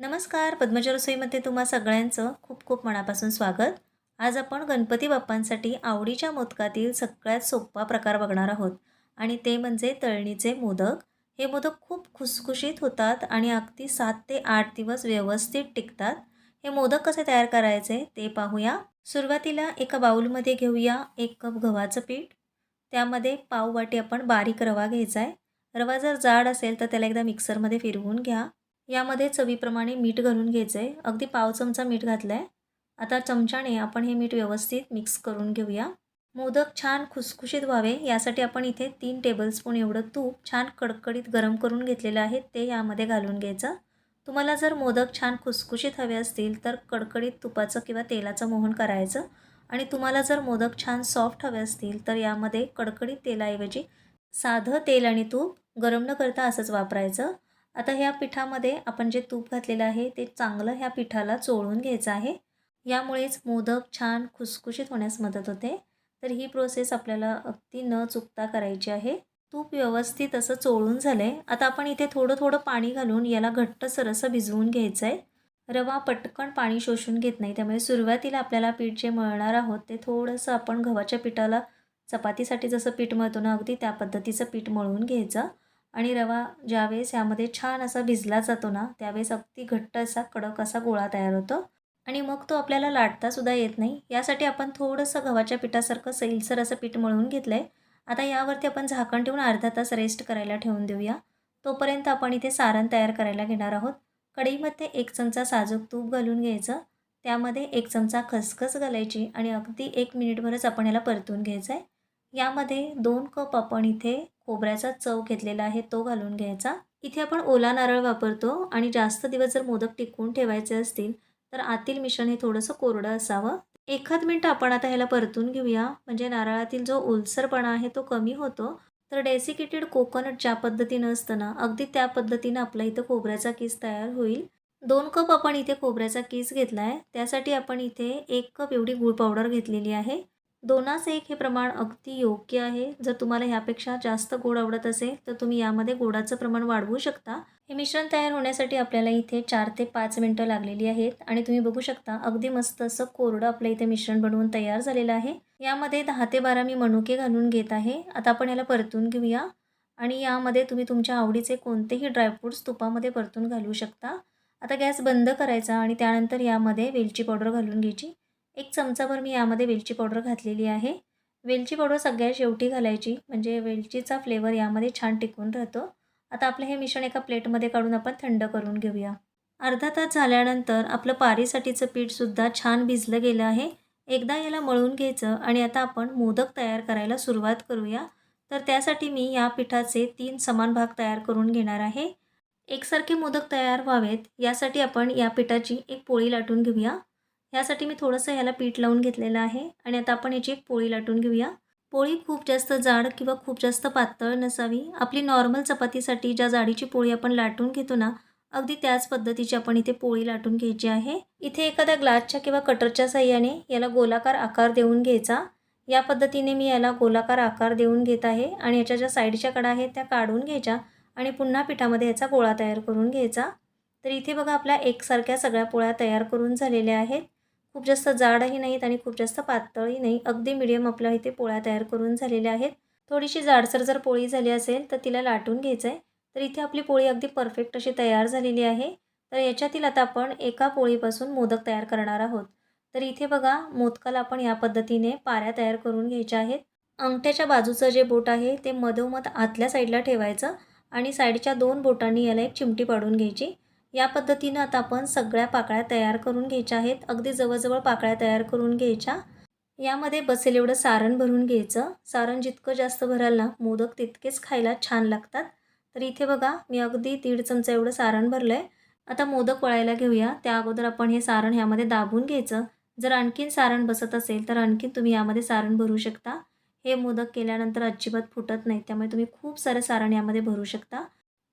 नमस्कार पद्मजा रसोईमध्ये तुम्हा सगळ्यांचं खूप खूप मनापासून स्वागत. आज आपण गणपती बाप्पांसाठी आवडीच्या मोदकातील सगळ्यात सोपा प्रकार बघणार आहोत. आणि ते म्हणजे तळणीचे मोदक. हे मोदक खूप खुसखुशीत होतात आणि अगदी सात ते आठ दिवस व्यवस्थित टिकतात. हे मोदक कसे तयार करायचे ते पाहूया. सुरुवातीला एका बाऊलमध्ये घेऊया एक कप गव्हाचं पीठ. त्यामध्ये पाव वाटी आपण बारीक रवा घ्यायचा आहे. रवा जर जाड असेल तर त्याला एकदा मिक्सरमध्ये फिरवून घ्या. यामध्ये चवीप्रमाणे मीठ घालून घ्यायचं आहे अगदी पाव चमचा मीठ घातलं आहे आता चमच्याने आपण हे मीठ व्यवस्थित मिक्स करून घेऊया. मोदक छान खुसखुशीत व्हावे यासाठी आपण इथे तीन टेबलस्पून एवढं तूप छान कडकडीत गरम करून घेतलेलं आहे ते यामध्ये घालून घ्यायचं. तुम्हाला जर मोदक छान खुसखुशीत हवे असतील तर कडकडीत तुपाचं किंवा तेलाचं मोहन करायचं. आणि तुम्हाला जर मोदक छान सॉफ्ट हवे असतील तर यामध्ये कडकडीत तेलाऐवजी साधं तेल आणि तूप गरम न करता असंच वापरायचं. आता ह्या पिठामध्ये आपण जे तूप घातलेलं आहे ते चांगलं ह्या पिठाला चोळून घ्यायचं आहे. यामुळेच मोदक छान खुसखुशीत होण्यास मदत होते. तर ही प्रोसेस आपल्याला अगदी न चुकता करायची आहे. तूप व्यवस्थित असं चोळून झालं आहे आता आपण इथे थोडं थोडं पाणी घालून याला घट्टसर असं भिजवून घ्यायचं आहे रवा पटकन पाणी शोषून घेत नाही. त्यामुळे सुरुवातीला आपल्याला पीठ जे मळणार आहोत ते थोडंसं आपण गव्हाच्या पिठाला चपातीसाठी जसं पीठ मळतो ना अगदी त्या पद्धतीचं पीठ मळून घ्यायचं. आणि रवा ज्यावेळेस यामध्ये छान असा भिजला जातो ना त्यावेळेस अगदी घट्ट असा कडक असा गोळा तयार होतो. आणि मग तो आपल्याला लाटतासुद्धा येत नाही. यासाठी आपण थोडंसं गव्हाच्या पिठासारखं सैलसर असं पीठ मळून घेतलं आहे आता यावरती आपण झाकण ठेवून अर्धा तास रेस्ट करायला ठेवून देऊया. तोपर्यंत आपण इथे सारण तयार करायला घेणार आहोत. कढईमध्ये एक चमचा साजूक तूप घालून घ्यायचं. त्यामध्ये एक चमचा खसखस घालायची आणि अगदी एक मिनिटभरच आपण याला परतून घ्यायचं आहे यामध्ये दोन कप आपण इथे खोबऱ्याचा चव घेतलेला आहे तो घालून घ्यायचा. इथे आपण ओला नारळ वापरतो आणि जास्त दिवस जर मोदक टिकवून ठेवायचे असतील तर आतील मिश्रण हे थोडंसं कोरडं असावं. एखाद मिनटं आपण आता ह्याला परतून घेऊया. म्हणजे नारळातील जो ओलसरपणा आहे तो कमी होतो. तर डेसिकेटेड कोकोनट ज्या पद्धतीनं असतं ना अगदी त्या पद्धतीनं आपला इथं खोबऱ्याचा किस तयार होईल. दोन कप आपण इथे खोबऱ्याचा किस घेतला आहे त्यासाठी आपण इथे एक कप एवढी गूळ पावडर घेतलेली आहे. दोनास एक हे प्रमाण अगदी योग्य आहे. जर तुम्हाला ह्यापेक्षा जास्त गोड आवडत असेल तर तुम्ही यामध्ये गोडाचं प्रमाण वाढवू शकता. हे मिश्रण तयार होण्यासाठी आपल्याला इथे चार ते पाच मिनटं लागलेली आहेत आणि तुम्ही बघू शकता अगदी मस्त असं कोरडं आपलं इथे मिश्रण बनवून तयार झालेलं आहे. यामध्ये दहा ते बारा मी मनुके घालून घेत आहे. आता आपण याला परतून घेऊया आणि यामध्ये तुम्ही तुमच्या आवडीचे कोणतेही ड्रायफ्रूट्स तुपामध्ये परतून घालू शकता. आता गॅस बंद करायचा आणि त्यानंतर यामध्ये वेलची पावडर घालून घ्यायची. एक चमचाभर मी यामध्ये वेलची पावडर घातलेली आहे. वेलची पावडर सगळ्यात शेवटी घालायची म्हणजे वेलचीचा फ्लेवर यामध्ये छान टिकून राहतो. आता आपलं हे मिश्रण एका प्लेटमध्ये काढून आपण थंड करून घेऊया. अर्धा तास झाल्यानंतर आपलं पारीसाठीचं पीठसुद्धा छान भिजलं गेलं आहे. एकदा याला मळून घ्यायचं आणि आता आपण मोदक तयार करायला सुरुवात करूया. तर त्यासाठी मी या पिठाचे तीन समान भाग तयार करून घेणार आहे. एकसारखे मोदक तयार व्हावेत यासाठी आपण या पिठाची एक पोळी लाटून घेऊया. ह्यासाठी मी थोडंसं ह्याला पीठ लावून घेतलेलं आहे. आणि आता आपण याची एक पोळी लाटून घेऊया. पोळी खूप जास्त जाड किंवा खूप जास्त पातळ नसावी. आपली नॉर्मल चपातीसाठी ज्या जाडीची पोळी आपण लाटून घेतो ना अगदी त्याच पद्धतीची आपण इथे पोळी लाटून घ्यायची आहे. इथे एखाद्या ग्लासच्या किंवा कटरच्या साह्याने याला गोलाकार आकार देऊन घ्यायचा. या पद्धतीने मी याला गोलाकार आकार देऊन घेत आहे आणि याच्या ज्या साईडच्या कडा आहेत त्या काढून घ्यायच्या आणि पुन्हा पिठामध्ये याचा गोळा तयार करून घ्यायचा. तर इथे बघा आपल्या एकसारख्या सगळ्या पोळ्या तयार करून झालेल्या आहेत. खूप जास्त जाडही नाहीत आणि खूप जास्त पातळही नाही. अगदी मिडियम आपल्या इथे पोळ्या तयार करून झालेल्या आहेत. थोडीशी जाडसर जर पोळी झाली असेल तर तिला लाटून घ्यायचं आहे तर इथे आपली पोळी अगदी परफेक्ट अशी तयार झालेली आहे. तर याच्यातील आता आपण एका पोळीपासून मोदक तयार करणार आहोत. तर इथे बघा मोदकाला आपण या पद्धतीने पाऱ्या तयार करून घ्यायच्या आहेत. अंगठ्याच्या बाजूचं जे बोट आहे ते मधोमध आतल्या साईडला ठेवायचं आणि साईडच्या दोन बोटांनी याला एक चिमटी पाडून घ्यायची. या पद्धतीनं आता आपण सगळ्या पाकळ्या तयार करून घ्यायच्या आहेत. अगदी जवळजवळ पाकळ्या तयार करून घ्यायच्या. यामध्ये बसेल एवढं सारण भरून घ्यायचं. सारण जितकं जास्त भराल ना मोदक तितकेच खायला छान लागतात. तर इथे बघा मी अगदी दीड चमचा एवढं सारण भरलं आहे आता मोदक वळायला घेऊया. त्या अगोदर आपण हे सारण ह्यामध्ये दाबून घ्यायचं. जर आणखीन सारण बसत असेल तर आणखीन तुम्ही यामध्ये सारण भरू शकता. हे मोदक केल्यानंतर अजिबात फुटत नाही त्यामुळे तुम्ही खूप सारं सारण यामध्ये भरू शकता.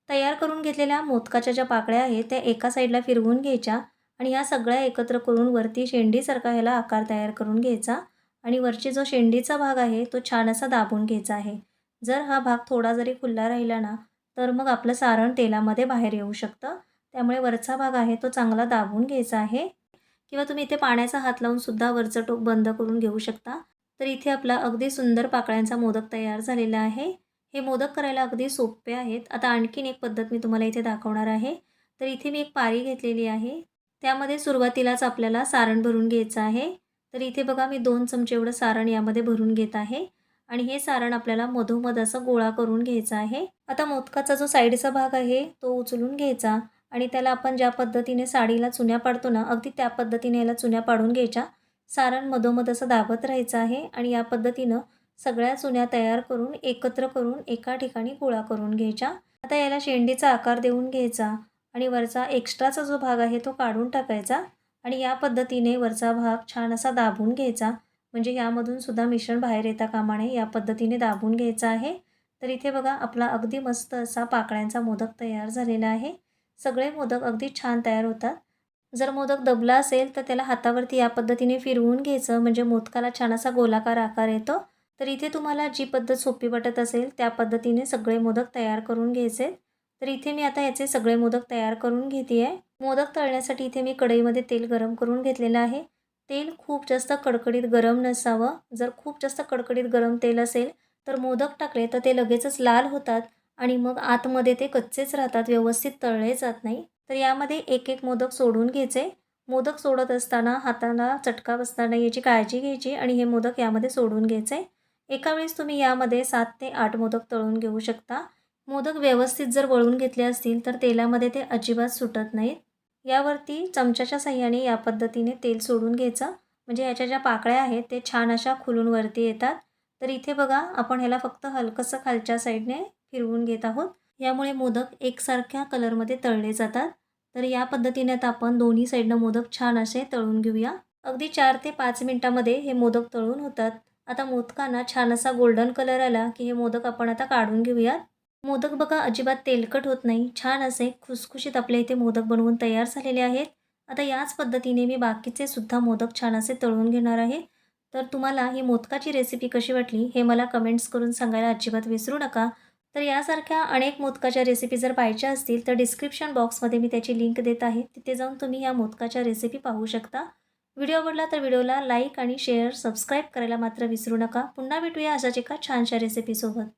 तयार करून घेतलेल्या मोदकाच्या ज्या पाकळ्या आहेत त्या एका साईडला फिरवून घ्यायच्या आणि ह्या सगळ्या एकत्र करून वरती शेंडीसारखा ह्याला आकार तयार करून घ्यायचा आणि वरची जो शेंडीचा भाग आहे तो छान असा दाबून घ्यायचा आहे. जर हा भाग थोडा जरी खुल्ला राहिला ना तर मग आपलं सारण तेलामध्ये बाहेर येऊ शकतं. त्यामुळे वरचा भाग आहे तो चांगला दाबून घ्यायचा आहे. किंवा तुम्ही इथे पाण्याचा हात लावून सुद्धा वरचं टोक बंद करून घेऊ शकता. तर इथे आपला अगदी सुंदर पाकळ्यांचा मोदक तयार झालेला आहे. हे मोदक करायला अगदी सोपे आहेत. आता आणखीन एक पद्धत मी तुम्हाला इथे दाखवणार आहे. तर इथे मी एक पारी घेतलेली आहे. त्यामध्ये सुरुवातीलाच आपल्याला सारण भरून घ्यायचं आहे. तर इथे बघा मी दोन चमचे एवढं सारण यामध्ये भरून घेत आहे. आणि हे सारण आपल्याला मधोमध असं गोळा करून घ्यायचा आहे. आता मोदकाचा जो साईडचा भाग आहे तो उचलून घ्यायचा. आणि त्याला आपण ज्या पद्धतीने साडीला चुन्या पाडतो ना अगदी त्या पद्धतीने याला चुन्या पाडून घ्यायच्या. सारण मधोमध असं दाबत राहायचं आहे. आणि या पद्धतीनं सगळ्या चुन्या तयार करून एकत्र करून एका ठिकाणी गोळा करून घ्यायच्या. आता याला शेंडीचा आकार देऊन घ्यायचा आणि वरचा एक्स्ट्राचा जो भाग आहे तो काढून टाकायचा आणि या पद्धतीने वरचा भाग छान असा दाबून घ्यायचा. म्हणजे यामधून सुद्धा मिश्रण बाहेर येता कामा नये या पद्धतीने दाबून घ्यायचा आहे. तर इथे बघा आपला अगदी मस्त असा पाकळ्यांचा मोदक तयार झालेला आहे. सगळे मोदक अगदी छान तयार होतात. जर मोदक दबला असेल तर त्याला हातावरती या पद्धतीने फिरवून घ्यायचं. म्हणजे मोदकाला छान असा गोलाकार आकार येतो. तर इथे तुम्हाला जी पद्धत सोपी वाटत असेल त्या पद्धतीने सगळे मोदक तयार करून घ्यायचे. तर इथे मी आता याचे सगळे मोदक तयार करून घेते आहे मोदक तळण्यासाठी इथे मी कढईमध्ये तेल गरम करून घेतलेलं आहे. तेल खूप जास्त कडकडीत गरम नसावं. जर खूप जास्त कडकडीत गरम तेल असेल तर मोदक टाकले तर ते लगेचच लाल होतात आणि मग आतमध्ये ते कच्चेच राहतात व्यवस्थित तळले जात नाही. तर यामध्ये एक एक मोदक सोडून घ्यायचे. मोदक सोडत असताना हाताला चटका बसताना याची काळजी घ्यायची आणि हे मोदक यामध्ये सोडून घ्यायचे. एका वेळेस तुम्ही यामध्ये सात ते आठ मोदक तळून घेऊ शकता. मोदक व्यवस्थित जर वळून घेतले असतील तर तेलामध्ये ते अजिबात सुटत नाहीत. यावरती चमच्याच्या साह्याने या पद्धतीने तेल सोडून घ्यायचं. म्हणजे याच्या ज्या पाकळ्या आहेत ते छान अशा खुलून वरती येतात. तर इथे बघा आपण ह्याला फक्त हलकंसं खालच्या साईडने फिरवून घेत आहोत. यामुळे मोदक एकसारख्या कलरमध्ये तळले जातात. तर या पद्धतीने आता आपण दोन्ही साईडनं मोदक छान असे तळून घेऊया. अगदी चार ते पाच मिनटामध्ये हे मोदक तळून होतात. आता मोदकांना छान असा गोल्डन कलर आला की हे मोदक आपण आता काढून घेऊयात. मोदक बघा अजिबात तेलकट होत नाही. छान असे खुसखुशीत आपल्या इथे मोदक बनवून तयार झालेले आहेत. आता याच पद्धतीने मी बाकीचे सुद्धा मोदक छान असे तळून घेणार आहे. तर तुम्हाला ही मोदकाची रेसिपी कशी वाटली हे मला कमेंट्स करून सांगायला अजिबात विसरू नका. तर यासारख्या अनेक मोदकाच्या रेसिपी जर पाहिजे असतील तर डिस्क्रिप्शन बॉक्समध्ये मी त्याची लिंक देत आहे. तिथे जाऊन तुम्ही या मोदकाच्या रेसिपी पाहू शकता. व्हिडिओ आवडला तर व्हिडिओला लाईक आणि शेअर सबस्क्राईब करायला मात्र विसरू नका. पुन्हा भेटूया अशाच एका छानशा रेसिपीसोबत